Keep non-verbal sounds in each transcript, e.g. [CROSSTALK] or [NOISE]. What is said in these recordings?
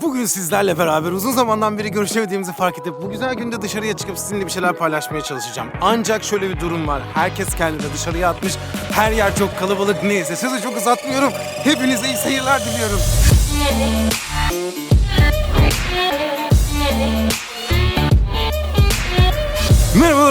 Bugün sizlerle beraber uzun zamandan beri görüşemediğimizi fark edip bu güzel günde dışarıya çıkıp sizinle bir şeyler paylaşmaya çalışacağım. Ancak şöyle bir durum var. Herkes kendini dışarıya atmış. Her yer çok kalabalık. Neyse sözü çok uzatmıyorum. Hepinize iyi seyirler diliyorum.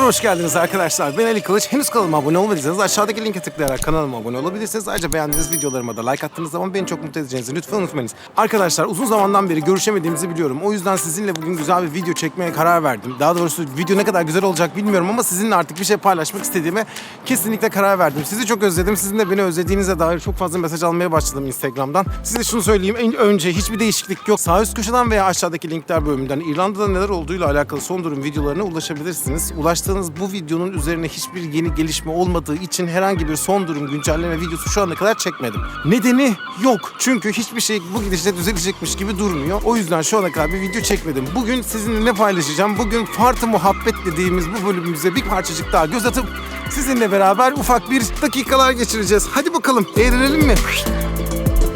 Hoş geldiniz arkadaşlar. Ben Ali Kılıç. Henüz kanalıma abone olmadıysanız aşağıdaki linke tıklayarak kanalıma abone olabilirsiniz. Ayrıca beğendiğiniz videolarıma da like attığınız zaman beni çok mutlu edeceğinizi lütfen unutmayınız. Arkadaşlar uzun zamandan beri görüşemediğimizi biliyorum. O yüzden sizinle bugün güzel bir video çekmeye karar verdim. Daha doğrusu video ne kadar güzel olacak bilmiyorum ama sizinle artık bir şey paylaşmak istediğime kesinlikle karar verdim. Sizi çok özledim. Sizin de beni özlediğinize dair çok fazla mesaj almaya başladım Instagram'dan. Size şunu söyleyeyim. En önce hiçbir değişiklik yok. Sağ üst köşeden veya aşağıdaki linkler bölümünden İrlanda'da neler olduğuyla alakalı son durum videolarına ulaşabilirsiniz. Ulaştığınız bu videonun üzerine hiçbir yeni gelişme olmadığı için herhangi bir son durum güncelleme videosu şu ana kadar çekmedim. Nedeni yok. Çünkü hiçbir şey bu gidişle düzelecekmiş gibi durmuyor. O yüzden şu ana kadar bir video çekmedim. Bugün sizinle ne paylaşacağım? Bugün Fartı Muhabbet dediğimiz bu bölümümüze bir parçacık daha göz atıp sizinle beraber ufak bir dakikalar geçireceğiz. Hadi bakalım eğlenelim mi?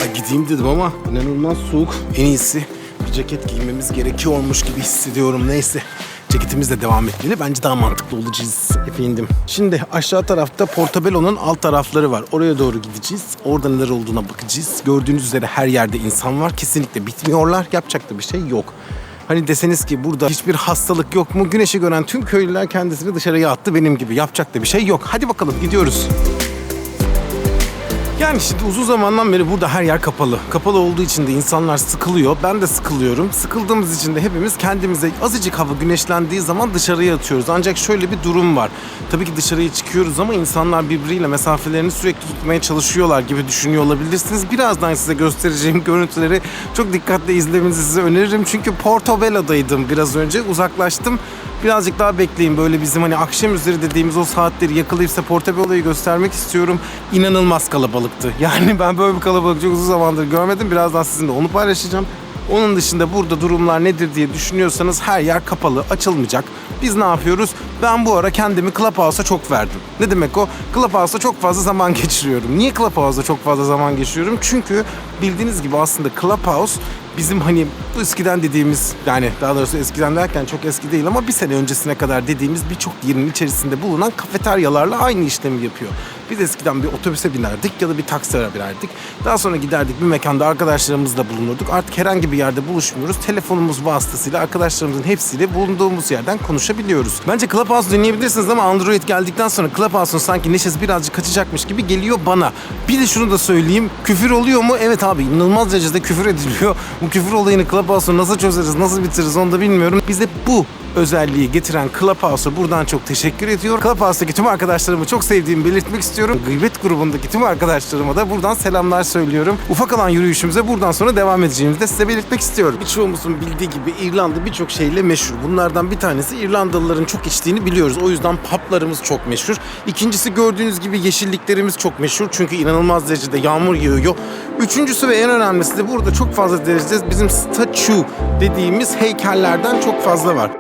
Ay gideyim dedim ama inanılmaz soğuk. En iyisi bir ceket giymemiz gerekiyormuş gibi hissediyorum. Neyse ceketimizle devam etmeli. Bence daha mantıklı olacağız efendim. Şimdi aşağı tarafta Portobello'nun alt tarafları var. Oraya doğru gideceğiz. Orada neler olduğuna bakacağız. Gördüğünüz üzere her yerde insan var. Kesinlikle bitmiyorlar. Yapacak da bir şey yok. Hani deseniz ki burada hiçbir hastalık yok mu? Güneşi gören tüm köylüler kendisini dışarıya attı benim gibi. Yapacak da bir şey yok. Hadi bakalım gidiyoruz. Yani şimdi uzun zamandan beri burada her yer kapalı. Kapalı olduğu için de insanlar sıkılıyor. Ben de sıkılıyorum. Sıkıldığımız için de hepimiz kendimize azıcık hava güneşlendiği zaman dışarıya atıyoruz. Ancak şöyle bir durum var. Tabii ki dışarıya çıkıyoruz ama insanlar birbiriyle mesafelerini sürekli tutmaya çalışıyorlar gibi düşünüyor olabilirsiniz. Birazdan size göstereceğim görüntüleri çok dikkatle izlemenizi size öneririm. Çünkü Portobello'daydım biraz önce. Uzaklaştım. Birazcık daha bekleyin böyle bizim hani akşam üzeri dediğimiz o saatleri yakalayıp size Portobello'yu göstermek istiyorum. İnanılmaz kalabalıktı. [LAUGHS] Yani ben böyle bir kalabalık çok uzun zamandır görmedim. Birazdan sizinle onu paylaşacağım. Onun dışında burada durumlar nedir diye düşünüyorsanız her yer kapalı, açılmayacak. Biz ne yapıyoruz? Ben bu ara kendimi Clubhouse'a çok verdim. Ne demek o? Clubhouse'da çok fazla zaman [LAUGHS] geçiriyorum. Niye Clubhouse'da çok fazla zaman geçiriyorum? Çünkü bildiğiniz gibi aslında Clubhouse bizim hani eskiden dediğimiz yani daha doğrusu eskiden derken çok eski değil ama bir sene öncesine kadar dediğimiz birçok yerin içerisinde bulunan kafeteryalarla aynı işlemi yapıyor. Biz eskiden bir otobüse binerdik ya da bir taksiye binerdik. Daha sonra giderdik bir mekanda arkadaşlarımızla bulunurduk. Artık herhangi bir yerde buluşmuyoruz. Telefonumuz vasıtasıyla arkadaşlarımızın hepsiyle bulunduğumuz yerden konuşabiliyoruz. Bence Clubhouse deneyebilirsiniz ama Android geldikten sonra Clubhouse'un sanki neşesi birazcık kaçacakmış gibi geliyor bana. Bir de şunu da söyleyeyim. Küfür oluyor mu? Evet abi inanılmaz derecede küfür ediliyor. Bu küfür olayını Clubhouse'u nasıl çözeriz, nasıl bitiririz onu da bilmiyorum. Bize bu özelliği getiren Clubhouse'a buradan çok teşekkür ediyorum. Clubhouse'daki tüm arkadaşlarımı çok sevdiğimi belirtmek istiyorum. Gıybet grubundaki tüm arkadaşlarıma da buradan selamlar söylüyorum. Ufak alan yürüyüşümüze buradan sonra devam edeceğimizi de size belirtmek istiyorum. Birçoğumuzun bildiği gibi İrlanda birçok şeyle meşhur. Bunlardan bir tanesi İrlandalıların çok içtiğini biliyoruz. O yüzden publarımız çok meşhur. İkincisi gördüğünüz gibi yeşilliklerimiz çok meşhur. Çünkü inanılmaz derecede yağmur yağıyor. Üçüncüsü ve en önemlisi de burada çok fazla derecede bizim statue dediğimiz heykellerden çok fazla var.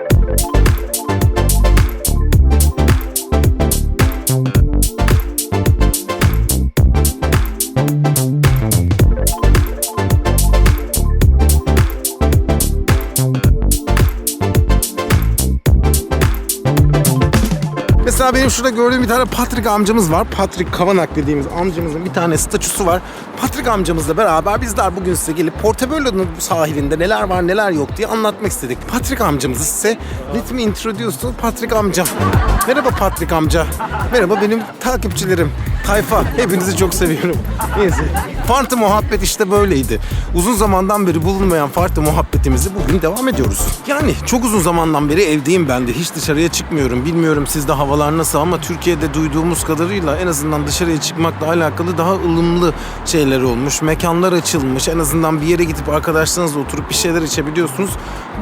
Mesela benim şurada gördüğüm bir tane Patrick amcamız var. Patrick Kavanak dediğimiz amcamızın bir tane statüsü var. Patrick amcamızla beraber bizler bugün size gelip Portobello'nun sahilinde neler var neler yok diye anlatmak istedik. Patrick amcamızı size let me introduce to Patrick amcam. Merhaba Patrick amca. Merhaba benim takipçilerim. Tayfa. Hepinizi çok seviyorum. Neyse. Fartı muhabbet işte böyleydi. Uzun zamandan beri bulunmayan fartı muhabbetimizi bugün devam ediyoruz. Yani çok uzun zamandan beri evdeyim ben de. Hiç dışarıya çıkmıyorum. Bilmiyorum sizde havalar nasıl ama Türkiye'de duyduğumuz kadarıyla en azından dışarıya çıkmakla alakalı daha ılımlı şeyler olmuş. Mekanlar açılmış. En azından bir yere gidip arkadaşlarınızla oturup bir şeyler içebiliyorsunuz.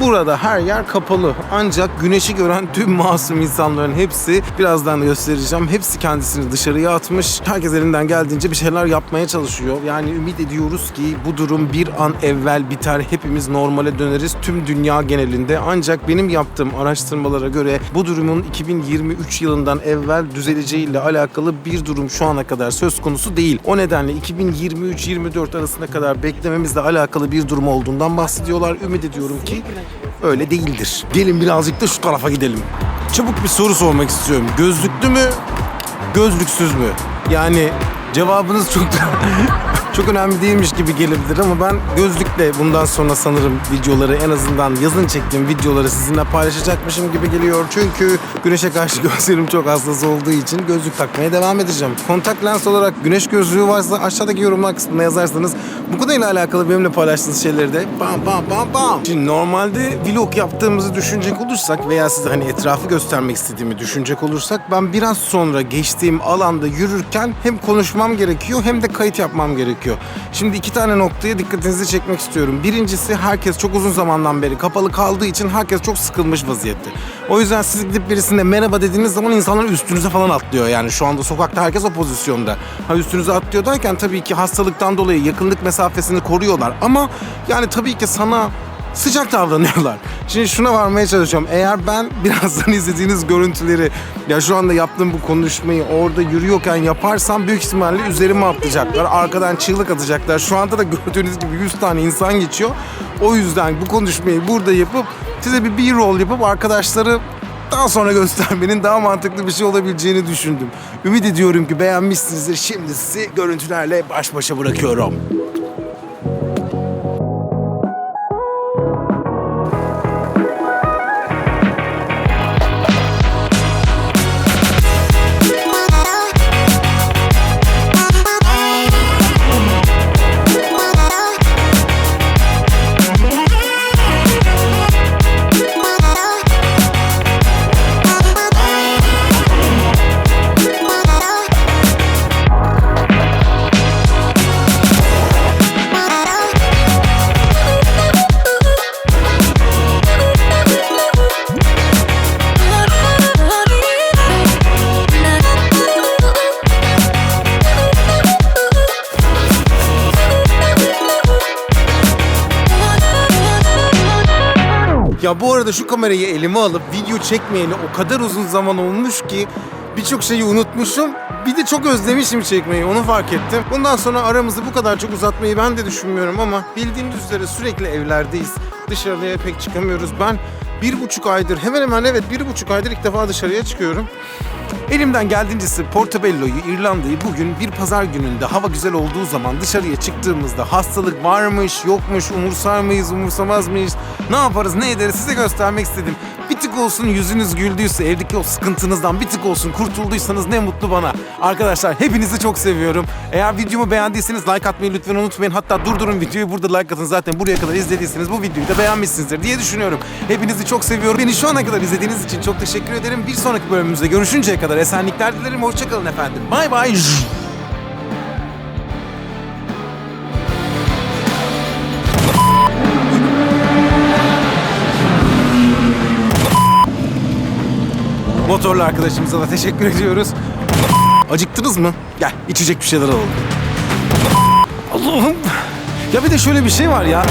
Burada her yer kapalı. Ancak güneşi gören tüm masum insanların hepsi birazdan da göstereceğim. Hepsi kendisini dışarıya atmış Herkes elinden geldiğince bir şeyler yapmaya çalışıyor. Yani ümit ediyoruz ki bu durum bir an evvel biter. Hepimiz normale döneriz tüm dünya genelinde. Ancak benim yaptığım araştırmalara göre bu durumun 2023 yılından evvel düzeleceğiyle alakalı bir durum şu ana kadar söz konusu değil. O nedenle 2023-24 arasına kadar beklememizle alakalı bir durum olduğundan bahsediyorlar. Ümit ediyorum ki öyle değildir. Gelin birazcık da şu tarafa gidelim. Çabuk bir soru sormak istiyorum. Gözlüklü mü, gözlüksüz mü? Yani cevabınız çok [LAUGHS] çok önemli değilmiş gibi gelebilir ama ben gözlükle bundan sonra sanırım videoları en azından yazın çektiğim videoları sizinle paylaşacakmışım gibi geliyor. Çünkü güneşe karşı [LAUGHS] gözlerim çok hassas olduğu için gözlük takmaya devam edeceğim. Kontak lens olarak güneş gözlüğü varsa aşağıdaki yorumlar kısmına yazarsanız bu konuyla alakalı benimle paylaştığınız şeyleri de bam bam bam bam. Şimdi normalde vlog yaptığımızı düşünecek olursak veya size hani etrafı göstermek istediğimi düşünecek olursak ben biraz sonra geçtiğim alanda yürürken hem konuşmam gerekiyor hem de kayıt yapmam gerekiyor. Şimdi iki tane noktaya dikkatinizi çekmek istiyorum. Birincisi herkes çok uzun zamandan beri kapalı kaldığı için herkes çok sıkılmış vaziyette. O yüzden siz gidip birisine merhaba dediğiniz zaman insanlar üstünüze falan atlıyor. Yani şu anda sokakta herkes o pozisyonda. Ha üstünüze atlıyor derken tabii ki hastalıktan dolayı yakınlık mesafesini koruyorlar. Ama yani tabii ki sana sıcak davranıyorlar. Şimdi şuna varmaya çalışıyorum. Eğer ben [LAUGHS] birazdan izlediğiniz görüntüleri ya şu anda yaptığım bu konuşmayı orada yürüyorken yaparsam büyük ihtimalle üzerime atlayacaklar. Arkadan çığlık atacaklar. Şu anda da gördüğünüz gibi 100 tane insan geçiyor. O yüzden bu konuşmayı burada yapıp size bir B-roll yapıp arkadaşları daha sonra göstermenin daha mantıklı bir şey olabileceğini düşündüm. Ümit ediyorum ki beğenmişsinizdir. Şimdi sizi görüntülerle baş başa bırakıyorum. Ya bu arada şu kamerayı elime alıp video çekmeyeli o kadar uzun zaman olmuş ki birçok şeyi unutmuşum. Bir de çok özlemişim çekmeyi onu fark ettim. Bundan sonra aramızı bu kadar çok uzatmayı ben de düşünmüyorum ama bildiğiniz üzere sürekli evlerdeyiz. Dışarıya pek çıkamıyoruz. Ben bir buçuk aydır hemen hemen evet bir buçuk aydır ilk defa dışarıya çıkıyorum. Elimden geldiğincesi Portobello'yu, İrlanda'yı bugün bir pazar gününde hava güzel olduğu zaman dışarıya çıktığımızda hastalık varmış, yokmuş, umursar mıyız, umursamaz mıyız, ne yaparız, ne ederiz size göstermek istedim. Bir tık olsun yüzünüz güldüyse, evdeki o sıkıntınızdan bir tık olsun kurtulduysanız ne mutlu bana. Arkadaşlar hepinizi çok seviyorum. Eğer videomu beğendiyseniz like atmayı lütfen unutmayın. Hatta durdurun videoyu burada like atın. Zaten buraya kadar izlediyseniz bu videoyu da beğenmişsinizdir diye düşünüyorum. Hepinizi çok seviyorum. Beni şu ana kadar izlediğiniz için çok teşekkür ederim. Bir sonraki bölümümüzde görüşünceye kadar esenlikler dilerim. Hoşçakalın efendim. Bay bay. Motorlu arkadaşımıza da teşekkür ediyoruz. Acıktınız mı? Gel içecek bir şeyler alalım. Allah'ım. Ya bir de şöyle bir şey var ya.